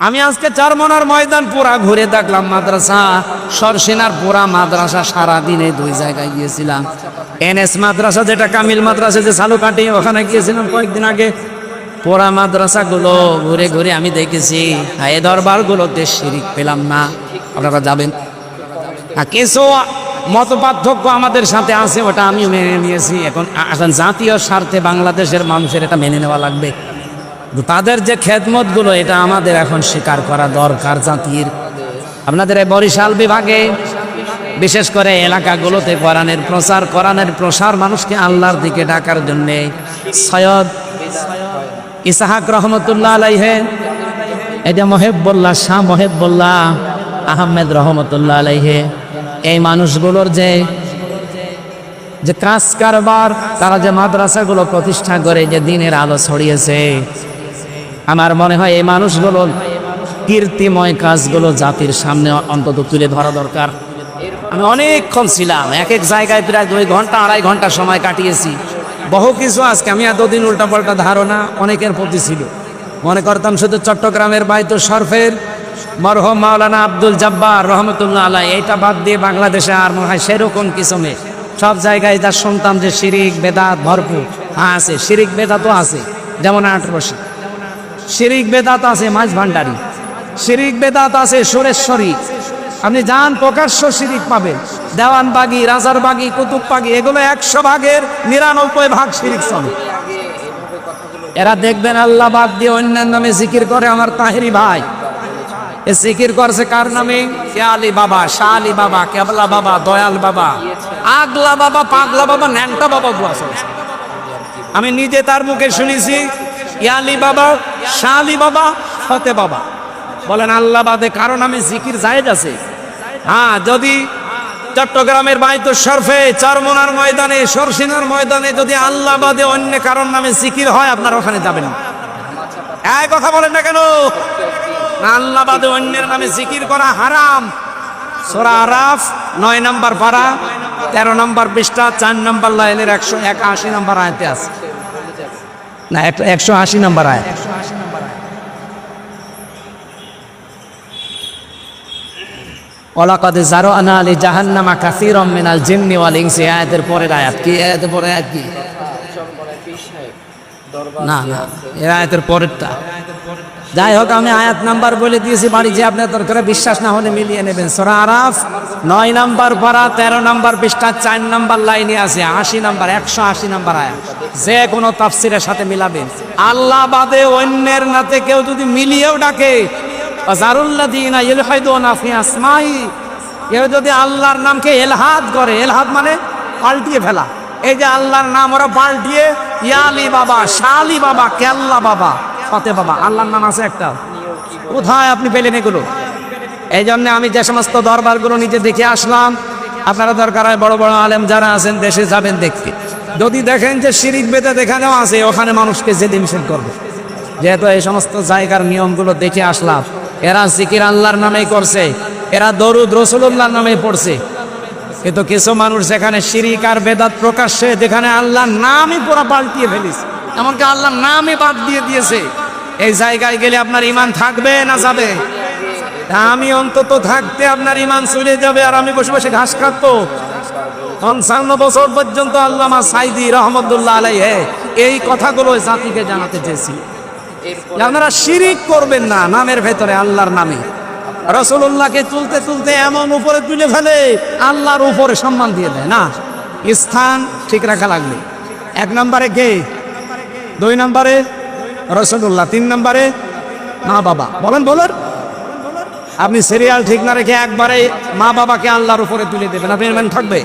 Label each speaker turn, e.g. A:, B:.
A: আমি আজকে চারমনার ময়দান পুরা ঘুরে দেখলাম মাদ্রাসা, সরসেনার পুরা মাদ্রাসা সারা দিনে দুই জায়গায় গিয়েছিলাম। এনএস মাদ্রাসা যেটা, কামিল মাদ্রাসা যে চালু কাটি ওখানে গিয়েছিলাম কয়েকদিন আগে। পোড়া মাদ্রাসাগুলো ঘুরে ঘুরে আমি দেখেছি। এ দরবারগুলোতে শিরিক পেলাম না। আপনারা যাবেন। কিছু মত পার্থক্য আমাদের সাথে আছে, ওটা আমি মেনে নিয়েছি। এখন জাতীয় স্বার্থে বাংলাদেশের মানুষের এটা মেনে নেওয়া লাগবে। তাদের যে খেদমতগুলো, এটা আমাদের এখন স্বীকার করা দরকার জাতির। আপনাদের এই বরিশাল বিভাগে, বিশেষ করে এলাকাগুলোতে কোরআনের প্রচার, কোরআনের প্রসার মানুষকে আল্লাহর দিকে ডাকার জন্যে সৈয়দ ইসাহাক রহমতুল্লাহ আলাইহে এটা মহেবুল্লাহ শাহ মহেবুল্লাহ আহমেদ রহমতুল্লাহ আলাইহে, এই মানুষগুলোর যে যে কাজ কারবার, তারা যে মাদ্রাসাগুলো প্রতিষ্ঠা করে, যে দিনের আলো ছড়িয়েছে আমার মনে হয় এই মানুষগুলো কীর্তিময় কাজগুলো জাতির সামনে অন্তত তুলে ধরা দরকার। আমি অনেকক্ষণ ছিলাম, এক এক জায়গায় প্রায় দুই ঘণ্টা, আড়াই ঘণ্টা সময় কাটিয়েছি। বহু কিছু আজকে আমি এতদিন উল্টাপাল্টা ধারণা অনেকের প্রতি ছিল। মনে করতাম শুধু চট্টগ্রামের বাইতো শরফের মরহম মাওলানা আব্দুল জব্বার রহমতুল্লাহ আলাই এইটা বাদ দিয়ে বাংলাদেশে আর মনে হয় সেরকম কিছু নেই। সব জায়গায় যা শুনতাম যে শিরিক বেদাত ভরপুর হ্যাঁ আছে, শিরিক বেদাতও আছে, যেমন আঠারোশি শিরিক বেদাত আছে মাছ ভান্ডারি। শিরিক বেদাত আছে সুরেশ্বরী। আপনি যান, প্রকাশ্য শিরিক পাবেন দেওয়ানবাগি রাজারবাগি কুতুববাগি এগুলো একশো ভাগের নিরানব্বই ভাগ শিরিক চলে। এরা দেখবেন আল্লাহ বাদ দিয়ে অন্যান্য নামে জিকির করে আমার তাহেরি ভাই। এ জিকির করছে কার নামে? কেয়ালি বাবা, শাহ আলী বাবা, কেবলা বাবা, দয়াল বাবা, আগলা বাবা, পাগলা বাবা, ন্যাংটা বাবা দোয়া আমি নিজে তার মুখে শুনেছি ইয়ালি বাবা শালি বাবা, ফতে বাবা। বলেন, আল্লাহ বাদে কারণ আমি জিকির জায়েজ আছে। হ্যাঁ যদি চট্টগ্রামের বাইতো শরফে, চারমোনার ময়দানে, সরসিনার ময়দানে যদি আল্লাহ বাদে অন্য কারণ নামে জিকির হয়, আপনার ওখানে যাবেন এই কথা বলেন না কেন? না, আল্লাহ বাদে অন্যের নামে জিকির করা হারাম। সোরা আরাফ, নয় নম্বর পারা, তেরো নম্বর পৃষ্ঠা, চার নম্বর লাইনের একশো এক আশি নম্বর আয়তে আছে। না, একশো আশি নম্বর আয় ওলাকাদে জারো আনা আলী জাহান্নামা কাসির মিনাল জিন্নি ওয়াল ইনসি। আয়াতের পরের আয়াত কি? আয়াতের পরে আয়াত কি? না না এর আয়াতের পরেরটা। যাই হোক, আমি আয়াত নাম্বার বলে দিয়েছি, বাড়ি যে আপনার দরকার বিশ্বাস না হলে মিলিয়ে নেবেন। সোরা আরাফ, নয় নাম্বার পারা, তেরো নাম্বার পৃষ্ঠা, চার নাম্বার লাইনে আছে, আশি নাম্বার, একশো আশি নাম্বার আয়াত। যে কোনো তাফসিরের সাথে মিলাবেন। আল্লাহ বাদে অন্যের নাতে কেউ যদি মিলিয়েও ডাকে আসমাই কেউ যদি আল্লাহর নামকে এলহাদ করে, এলহাদ মানে পাল্টিয়ে ফেলা। এই যে আল্লাহর নাম ওরা পাল্টিয়ে, ইয়ালি বাবা, শালি বাবা, কেল্লা বাবা, ফতে বাবা, আল্লাহর নাম আছে একটা। কোথায় আপনি পেলেন এগুলো? এই জন্য আমি যে সমস্ত দরবারগুলো নিজে দেখে আসলাম, আপনারা দরকার হয় বড় বড় আলেম যারা আছেন, দেশে যাবেন দেখতে। যদি দেখেন যে শিরিক বেদে দেখানেও আছে, ওখানে মানুষকে যেতে নিষেধ করবে। যেহেতু এই সমস্ত জায়গার নিয়মগুলো দেখে আসলাম এরা জিকির আল্লাহর নামেই করছে, এরা দরুদ রসুল্লাহর নামেই পড়ছে। কিন্তু কিছু মানুষ যেখানে শিরিক আর বেদাত প্রকাশ্যে, যেখানে আল্লাহর নামই পুরো পাল্টিয়ে ফেলিস এমনকি আল্লাহর নামই বাদ দিয়ে দিয়েছে, এই জায়গায় গেলে আপনার ইমান থাকবে না যাবে? আমি অন্তত থাকতে আপনার ইমান চলে যাবে আর আমি বসে বসে ঘাস কাটবো। পঞ্চান্ন বছর পর্যন্ত আল্লামা সাইদি রহমতুল্লাহ আলাই এই কথাগুলো জাতিকে জানাতে চেয়েছি। আপনারা শিরিক করবেন না, নামের ভেতরে আল্লাহর নামে। রসুল্লাহকে তুলতে তুলতে এমন উপরে তুলে ফেলে, আল্লাহর উপরে সম্মান দিয়ে দেয়। না, স্থান ঠিক রাখা লাগবে। এক নম্বরে কে? দুই নম্বরে রসুল্লাহ তিন নম্বরে মা বাবা। বলেন বলেন। আপনি সিরিয়াল ঠিক না রেখে একবারে মা বাবাকে আল্লাহর উপরে তুলে দেবেন। আপনি থাকবে?